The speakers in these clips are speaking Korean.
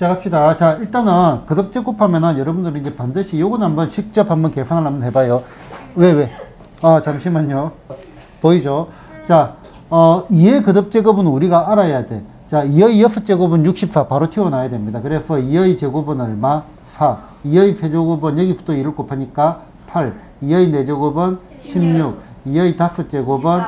시작합시다. 자, 일단은 거듭제 곱하면은 여러분들이 이제 반드시 요거는 한번 직접 한번 계산을 한번 해봐요. 왜, 왜? 아, 잠시만요. 보이죠? 자, 어, 2의 거듭 제곱은 우리가 알아야 돼. 자, 2의 여섯 제곱은 64 바로 튀어나와야 됩니다. 그래서 2의 제곱은 얼마? 4. 2의 세제곱은 여기부터 2를 곱하니까 8. 2의 4제곱은 16. 2의 다섯 제곱은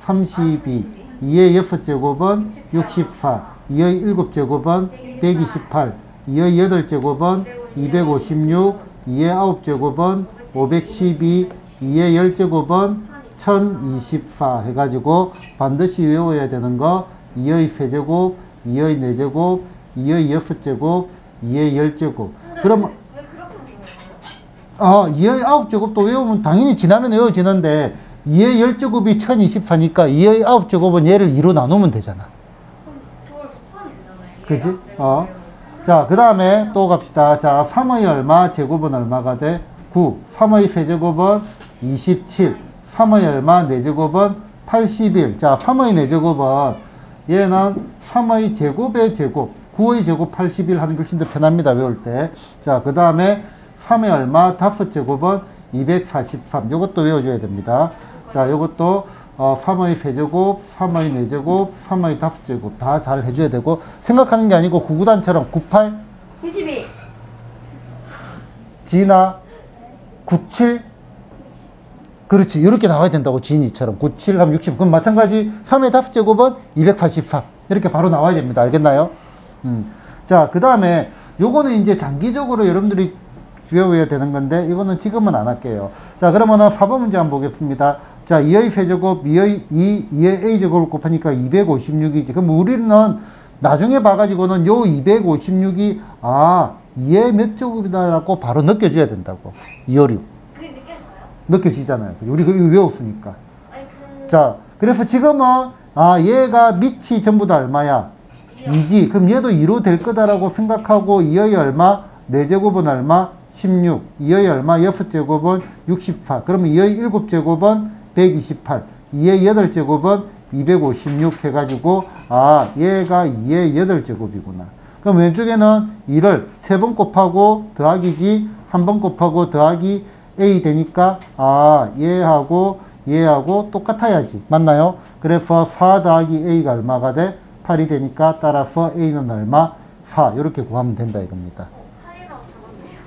32. 2의 여섯 제곱은 64. 2의 일곱 제곱은 128. 2의 여덟 제곱은 256. 2의 아홉 제곱은 512. 2의 열 제곱은 1024 해가지고 반드시 외워야 되는 거 2의 세제곱, 2의 네제곱, 2의 여섯제곱, 2의 열제곱. 그러면 왜 그렇게 보여요? 아, 2의 아홉 제곱도 외우면 당연히 지나면 외워지는데 2의 열제곱이 1024니까 2의 아홉 제곱은 얘를 2로 나누면 되잖아. 그럼 그걸 곱하면 되잖아요. 그지? 어. 자, 그 다음에 또 갑시다. 자, 3의 얼마, 제곱은 얼마가 돼? 9. 3의 세제곱은 27. 3의 얼마, 4제곱은 81. 자, 3의 4제곱은 얘는 3의 제곱의 제곱. 9의 제곱 81 하는 게 훨씬 더 편합니다. 외울 때. 자, 그 다음에 3의 얼마, 5제곱은 243. 요것도 외워줘야 됩니다. 자, 요것도 어, 3의 세제곱, 3의 4제곱, 3의 5제곱 다 잘 해줘야 되고 생각하는 게 아니고 구구단처럼 98, 92. 지나, 97 그렇지. 이렇게 나와야 된다고 지인이처럼. 97 하면 60 그럼 마찬가지 3의 5제곱은 283 이렇게 바로 나와야 됩니다. 알겠나요? 음. 자그 다음에 요거는 이제 장기적으로 여러분들이 외워야 되는 건데 이거는 지금은 안 할게요. 자 그러면은 4번 문제 한번 보겠습니다 자 2의 세제곱 2의 2, 2의 a제곱을 곱하니까 256이지 그럼 우리는 나중에 봐가지고는 요 256이 아 2의 몇 제곱이다라고 바로 느껴져야 된다고 256 그게 느껴져요? 느껴지잖아요. 우리 그거 외웠으니까. 아니 그 자, 그래서 지금은, 아, 얘가 밑이 전부 다 얼마야? 2지. 그럼 얘도 2로 될 거다라고 생각하고, 2의 얼마? 4제곱은 얼마? 16. 2의 얼마? 6제곱은 64. 그러면 2의 7제곱은 128. 2의 8제곱은 256 해가지고, 아, 얘가 2의 8제곱이구나. 그럼 왼쪽에는 2를 3번 곱하고 더하기지, 한 번 곱하고 더하기 A 되니까, 아, 얘하고 얘하고 똑같아야지. 맞나요? 그래서 4 더하기 A가 얼마가 돼? 8이 되니까 따라서 A는 얼마? 4. 이렇게 구하면 된다 이겁니다. 8이라고 적었네요.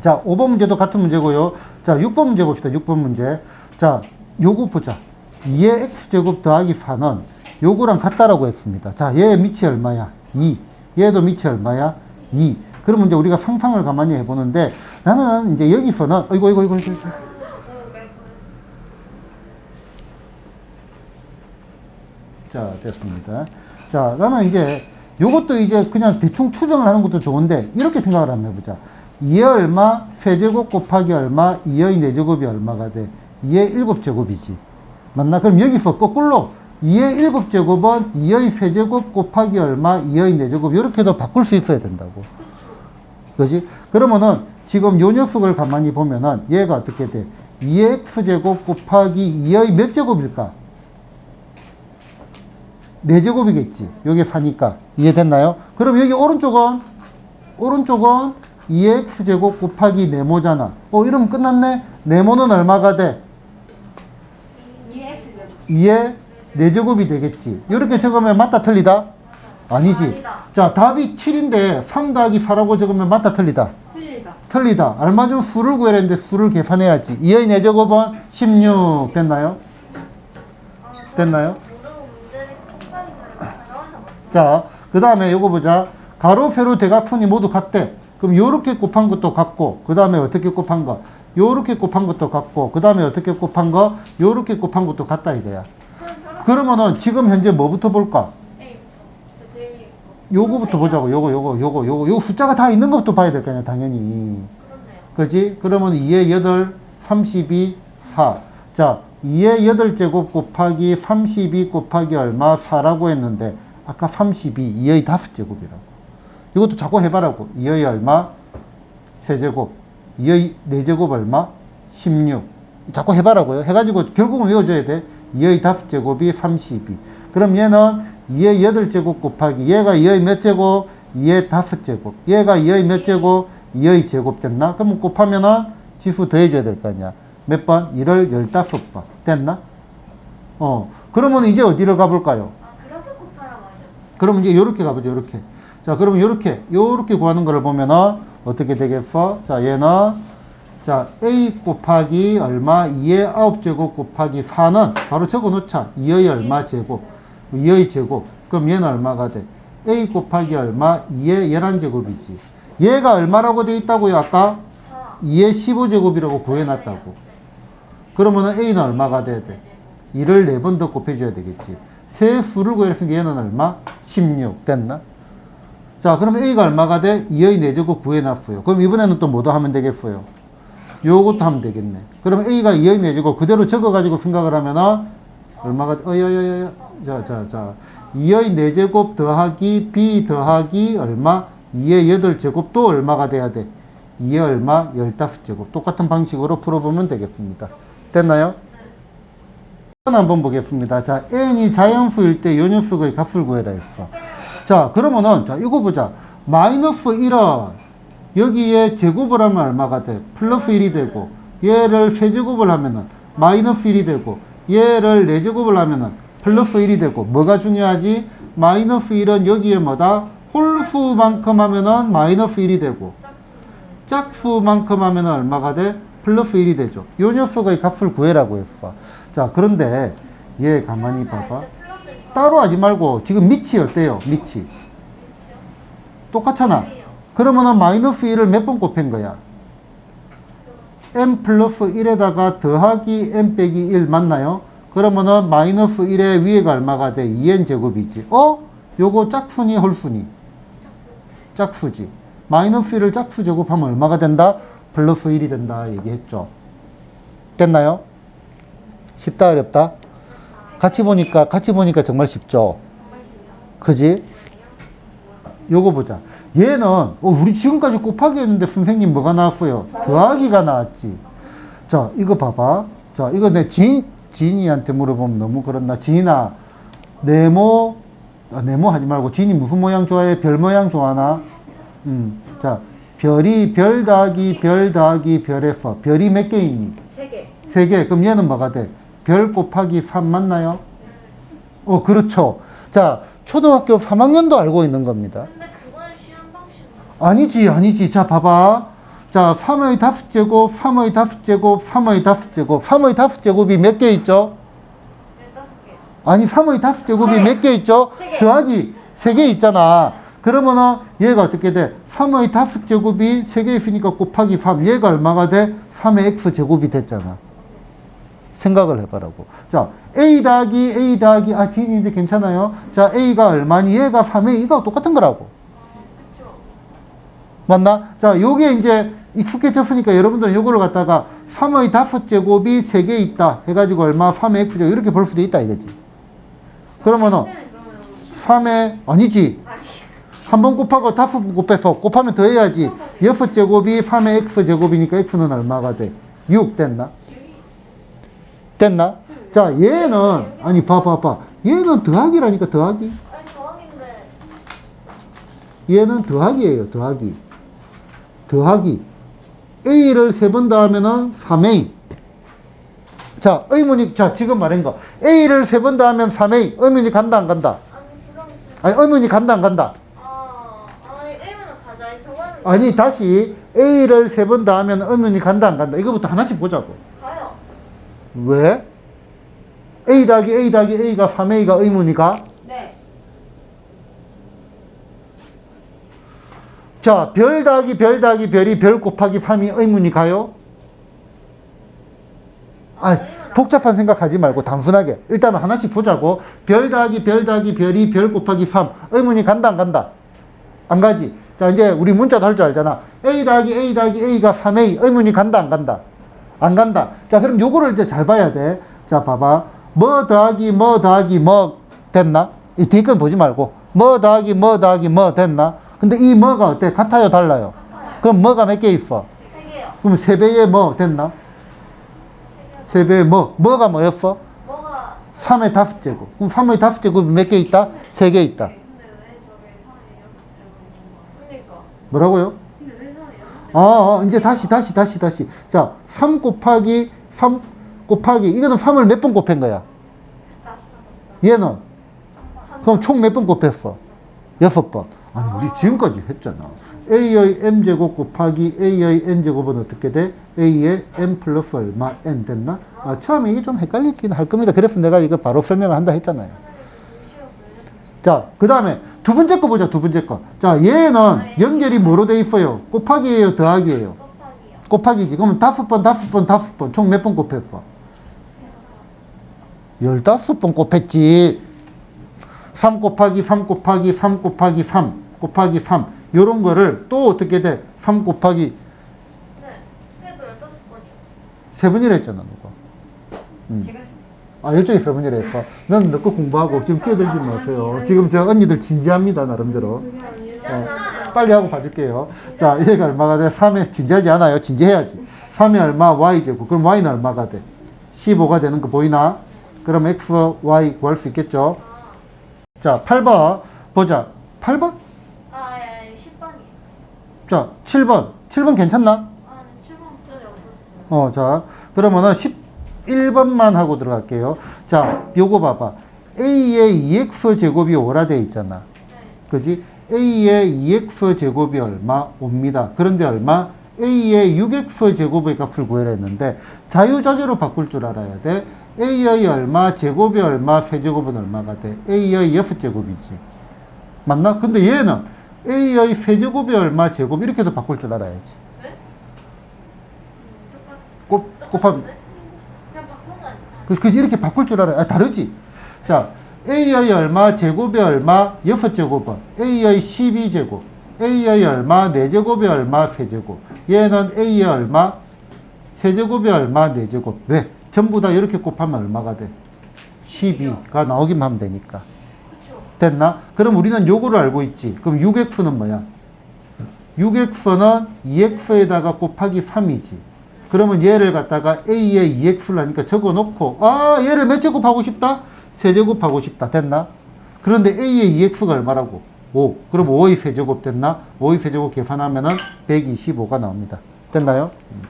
자, 5번 문제도 같은 문제고요. 자, 6번 문제 봅시다. 6번 문제. 자, 요거 보자. 2의 x제곱 더하기 4는 요거랑 같다라고 했습니다. 자, 얘의 밑이 얼마야? 2. 얘도 밑이 얼마야? 2. 그러면 이제 우리가 상상을 가만히 해보는데 나는 이제 여기서는 어이구, 이거, 이거, 이거, 이거. 자, 됐습니다. 자, 나는 이제 요것도 이제 그냥 대충 추정을 하는 것도 좋은데 이렇게 생각을 한번 해보자. 2의 얼마, 세제곱 곱하기 얼마, 2의 4제곱이 얼마가 돼? 2의 7제곱이지. 맞나? 그럼 여기서 거꾸로 2의 7제곱은 2의 세제곱 곱하기 얼마, 2의 4제곱 이렇게도 바꿀 수 있어야 된다고. 그지? 그러면은 지금 요 녀석을 가만히 보면은 얘가 어떻게 돼? 2의 x제곱 곱하기 2의 몇 제곱일까? 4제곱이겠지. 요게 4니까. 이해됐나요? 그럼 여기 오른쪽은, 오른쪽은 2의 x제곱 곱하기 네모잖아. 어, 이러면 끝났네? 네모는 얼마가 돼? 2x 제곱. 2의 4제곱이 되겠지. 이렇게 적으면 맞다 틀리다? 아니지. 아니다. 자, 답이 7인데 3 더하기 4라고 적으면 맞다 틀리다? 틀리다. 틀리다. 얼마 전 수를 구해야 되는데 수를 계산해야지. 2의 4제곱은 16 됐나요? 아, 됐나요? 봤어. 자, 그 다음에 요거 보자. 가로, 세로, 대각선이 모두 같대. 그럼 요렇게 곱한 것도 같고, 그 다음에 어떻게 곱한 거? 요렇게 곱한 것도 같고, 그 다음에 어떻게 곱한 거? 요렇게 곱한 것도 같다 이거야. 그러면은 지금 현재 뭐부터 볼까? 요거부터 보자고. 요거, 요거, 요거, 요거, 요거 숫자가 다 있는 것부터 봐야 될 거 아니야, 당연히. 그지? 그러면 2의 8, 32, 4. 자, 2의 8제곱 곱하기 32 곱하기 얼마? 4라고 했는데, 아까 32, 2의 5제곱이라고. 이것도 자꾸 해봐라고. 2의 얼마? 세제곱. 2의 4제곱 얼마? 16. 자꾸 해봐라고요. 해가지고 결국은 외워줘야 돼. 2의 5제곱이 32. 그럼 얘는 2의 8제곱 곱하기 얘가 2의 몇 제곱? 2의 다섯 제곱. 얘가 2의 몇 제곱? 2의 제곱 됐나? 그러면 곱하면은 지수 더해줘야 될 거 아니야. 몇 번? 1을 15번. 됐나? 어. 그러면 이제 어디를 가볼까요? 아 그렇게 곱하라고 하죠. 그러면 이제 요렇게 가보죠, 요렇게. 자, 그러면 요렇게, 요렇게 구하는 거를 보면은 어떻게 되겠어? 자, 얘는, 자, a 곱하기 얼마? 2의 9제곱 곱하기 4는 바로 적어 놓자. 2의 얼마 제곱? 2의 제곱. 그럼 얘는 얼마가 돼? a 곱하기 얼마? 2의 11제곱이지. 얘가 얼마라고 돼 있다고요, 아까? 4. 2의 15제곱이라고 구해놨다고. 그러면은 a는 얼마가 돼야 돼? 2를 4번 더 곱해줘야 되겠지. 세 수를 구했으니까 얘는 얼마? 16. 됐나? 자, 그러면 a가 얼마가 돼? 2의 4제곱 구해놨어요. 그럼 이번에는 또 뭐도 하면 되겠어요? 요것도 하면 되겠네. 그럼 a가 2의 4제곱 그대로 적어가지고 생각을 하면은 얼마가, 돼? 어여여여. 자, 자, 자. 2의 4제곱 더하기 b 더하기 얼마? 2의 8제곱도 얼마가 돼야 돼? 2의 얼마? 15제곱. 똑같은 방식으로 풀어보면 되겠습니다. 됐나요? 한번 보겠습니다. 자, n이 자연수일 때요 녀석의 값을 구해라 했어. 자, 그러면은, 자, 이거 보자. 마이너스 1은 여기에 제곱을 하면 얼마가 돼? 플러스 1이 되고, 얘를 세제곱을 하면은 마이너스 1이 되고, 얘를 4제곱을 하면은 플러스 1이 되고, 뭐가 중요하지? 마이너스 1은 여기에 뭐다? 홀수만큼 하면은 마이너스 1이 되고, 짝수만큼 하면 얼마가 돼? 플러스 1이 되죠. 요 녀석의 값을 구해라고 했어. 자, 그런데 얘 가만히 봐봐. 따로 하지 말고 지금 밑이 어때요? 밑이. 똑같잖아. 그러면은 마이너스 1을 몇 번 곱한 거야? m 플러스 1에다가 더하기 m 빼기 1 맞나요? 그러면은 마이너스 1의 위에가 얼마가 돼? 2n 제곱이지. 어? 요거 짝수니 홀수니? 짝수지. 마이너스 1을 짝수 제곱하면 얼마가 된다? 플러스 1이 된다 얘기했죠. 됐나요? 쉽다 어렵다? 같이 보니까 같이 보니까 정말 쉽죠. 그지? 요거 보자. 얘는 어, 우리 지금까지 곱하기 했는데 선생님 뭐가 나왔어요? 더하기가 나왔지. 자, 이거 봐봐. 자, 이거 내 지인 지인이한테 물어보면 너무 그렇나? 지인아, 네모 아, 네모 하지 말고 지인이 무슨 모양 좋아해? 별 모양 좋아하나? 음. 자, 별이 별 더하기 별 더하기 별에서 별이 몇개 있니? 3개. 세 개. 그럼 얘는 뭐가 돼? 별 곱하기 3 맞나요? 어, 그렇죠. 자, 초등학교 3학년도 알고 있는 겁니다. 아니지, 아니지. 자, 봐봐. 자, 3의 다섯 제곱, 3의 다섯 제곱, 3의 다섯 제곱. 3의 다섯 제곱이 몇 개 있죠? 15개. 아니, 3의 다섯 제곱이 세 개. 몇개 있죠? 더하기 세개 있잖아. 그러면은 얘가 어떻게 돼? 3의 다섯 제곱이 세개 있으니까 곱하기 3. 얘가 얼마가 돼? 3의 x 제곱이 됐잖아. 생각을 해봐라고. 자, a 더하기 a 더하기 아 지인이 이제 괜찮아요. 자, a가 얼마니? 얘가 3의 2가 똑같은 거라고. 맞나? 자, 요게 이제 익숙해졌으니까 여러분들은 요거를 갖다가 3의 다섯 제곱이 세개 있다 해가지고 얼마? 3의 x제곱 이렇게 볼 수도 있다 이거지. 그러면은 그때는 그러면 3의 아니지. 아니. 한번 곱하고 다섯 번 곱해서 곱하면 더해야지. 여섯 제곱이 3의 x 제곱이니까 x는 얼마가 돼? 6 됐나? 됐나? 자, 얘는 아니 봐봐 봐. 얘는 더하기라니까 더하기. 얘는 더하기예요, 더하기. 더하기. a를 세 번 더하면은 3a. 자, 의문이 자, 지금 말한 거. a를 세 번 더하면 3a. 의문이 간다 안 간다? 아니 의문이 간다 안 간다? 아니, 다시 a를 세 번 더하면 의문이 간다 안 간다? 이거부터 하나씩 보자고. 왜? a 더하기 a 더하기 a가 3a가 의문이가? 네. 자, 별 더하기 별 더하기 별이 별 곱하기 3이 의문이 가요? 아, 복잡한 생각하지 말고 단순하게 일단 은 하나씩 보자고. 별 더하기 별 더하기 별이 별 곱하기 3 의문이 간다 안 간다? 안 가지. 자, 이제 우리 문자도 할 줄 알잖아. a 더하기 a 더하기 a가 3a 의문이 간다 안 간다? 안 간다. 자, 그럼 요거를 이제 잘 봐야 돼. 자, 봐봐. 뭐 더하기 뭐 더하기 뭐 됐나? 이 뒤에 건 보지 말고. 뭐 더하기 뭐 더하기 뭐 됐나? 근데 이 뭐가 어때? 같아요, 달라요? 그럼 뭐가 몇 개 있어? 세 개요. 그럼 세 배의 뭐 됐나? 세 배의 뭐? 뭐가 뭐였어? 뭐가 3의 다섯 제곱. 그럼 3의 다섯 제곱이 몇 개 있다? 세 개 있다. 근데 왜 저게 3이 이렇게 그니까. 뭐라고요? 근데 왜 3이야? 아, 아, 이제 다시, 다시, 다시, 다시. 자, 3 곱하기 3 곱하기, 이거는 3을 몇 번 곱한 거야? 얘는? 그럼 총 몇 번 곱했어? 여섯 번. 아니, 우리 지금까지 했잖아. a의 m제곱 곱하기 a의 n제곱은 어떻게 돼? a의 m 플러스 얼마 n 됐나? 아, 처음에 이게 좀 헷갈리긴 할 겁니다. 그래서 내가 이거 바로 설명을 한다 했잖아요. 자, 그 다음에 두 번째 거 보자, 두 번째 거. 자, 얘는 연결이 뭐로 돼 있어요? 곱하기예요, 더하기예요? 곱하기지. 그러면 다섯 번, 다섯 번, 다섯 번. 총 몇 번 곱했어? 열다섯 번 곱했지. 3 곱하기 3 곱하기 3 곱하기 3 곱하기 3. 요런 거를 또 어떻게 돼? 3 곱하기 네. 그래도 15번이요. 세 번이라 했잖아, 누가. 음. 아, 이쪽에 세 번이라 했어. 넌 넣고 공부하고 지금 끼어들지 마세요. 지금 저 언니들 진지합니다, 나름대로. 어, 빨리 하고 봐줄게요. 자, 얘가 얼마가 돼? 3에 진지하지 않아요. 진지해야지. 3에 얼마? y제곱. 그럼 y는 얼마가 돼? 15가 되는 거 보이나? 그럼 x, y 구할 수 있겠죠? 자, 8번. 보자. 8번? 아, 예, 10번이요. 자, 7번. 7번 괜찮나? 아, 네, 7번짜리 없었어요. 어, 자, 그러면은 11번만 하고 들어갈게요. 자, 요거 봐봐. a의 2x 제곱이 오라 돼 있잖아. 네. 그지? a의 2x 제곱이 얼마? 옵니다. 그런데 얼마? a의 6x 제곱의 값을 구해라 했는데 자유자재로 바꿀 줄 알아야 돼. a의 얼마, 제곱이 얼마, 세제곱은 얼마가 돼? a의 6제곱이지. 맞나? 근데 얘는 a의 세제곱이 얼마, 제곱 이렇게도 바꿀 줄 알아야지. 네? 음, 곱, 곱하면 바꾼 거 아니야? 그, 그 이렇게 바꿀 줄 알아요. 아, 다르지? 자, a의 얼마, 제곱이 얼마, 여섯 제곱은 a의 12제곱, a의 얼마, 4제곱이 얼마, 세제곱. 얘는 a의 얼마, 세제곱이 얼마, 4제곱. 왜? 전부 다 이렇게 곱하면 얼마가 돼? 12가 나오기만 하면 되니까. 됐나? 그럼 우리는 요거를 알고 있지. 그럼 6x는 뭐야? 6x는 2x에다가 곱하기 3이지. 그러면 얘를 갖다가 a에 2x를 하니까 적어 놓고, 아, 얘를 몇 제곱 하고 싶다? 세제곱 하고 싶다. 됐나? 그런데 a의 2x가 얼마라고? 5. 그럼 5의 세제곱 됐나? 5의 세제곱 계산하면 은 125가 나옵니다. 됐나요? 음.